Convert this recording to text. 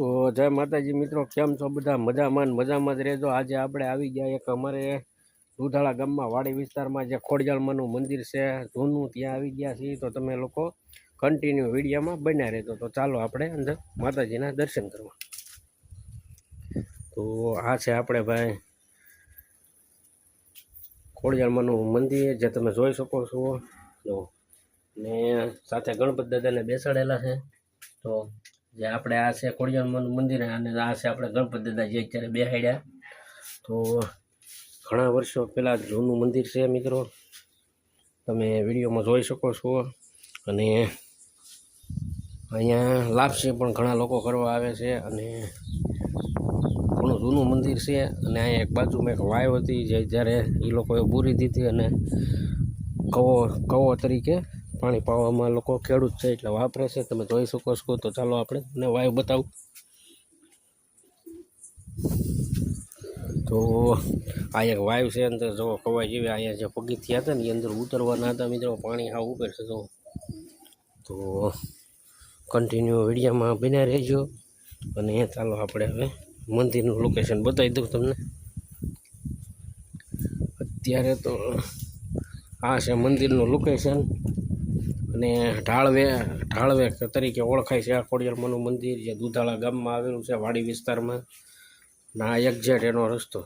તો જય માતાજી મિત્રો, કેમ છો બધા? મજામાં મજામાં જ રહેજો. આજે આપણે આવી ગયા એક અમારે દુધાળા ગામમાં વાડી વિસ્તારમાં જે ખોડિયાળમાનું મંદિર છે, જૂનું ત્યાં આવી ગયા છીએ. તો તમે લોકો કન્ટિન્યુ વિડીયામાં બન્યા રહેજો. તો ચાલો આપણે અંદર માતાજીના દર્શન કરવા. તો આ છે આપણે ભાઈ ખોડિયાળમાનું મંદિર, જે તમે જોઈ શકો છો. ને સાથે ગણપત દાદાને બેસાડેલા છે. તો જે આપણે આ છે ખોડિયારમાંનું મંદિર અને આ છે આપણે ગણપત દાદા અત્યારે બેહાડ્યા. તો ઘણા વર્ષો પહેલાં જૂનું મંદિર છે મિત્રો. તમે વિડીયોમાં જોઈ શકો છો. અને અહીંયા લાપસી પણ ઘણા લોકો કરવા આવે છે અને ઘણું જૂનું મંદિર છે. અને અહીંયા એક બાજુમાં એક વાવ હતી જે જ્યારે એ લોકોએ બૂરી દીધી અને કવો કવો તરીકે પાણી પાવામાં લોકો ખેડૂત છે એટલે વાપરે છે. તમે જોઈ શકો છો. તો ચાલો આપણે ને વાયુ બતાવું. તો આ એક વાયુ છે અંદર. જો કવાય જેવી અહીંયા જે પગથિયા હતા ને એ અંદર ઉતરવાના હતા મિત્રો. પાણી હા ઉપર છે, જો. તો કન્ટિન્યુ વિડીયામાં બન્યા રહેજો. અને ચાલો આપણે હવે મંદિરનું લોકેશન બતાવી દઉં તમને. અત્યારે તો આ છે મંદિરનું લોકેશન અને ઢાળવે ઢાળવે તરીકે ઓળખાય છે આ ખોડિયારમાંનું મંદિર, જે દુધાળા ગામમાં આવેલું છે વાડી વિસ્તારમાં. ના એક જેટ એનો રસ્તો.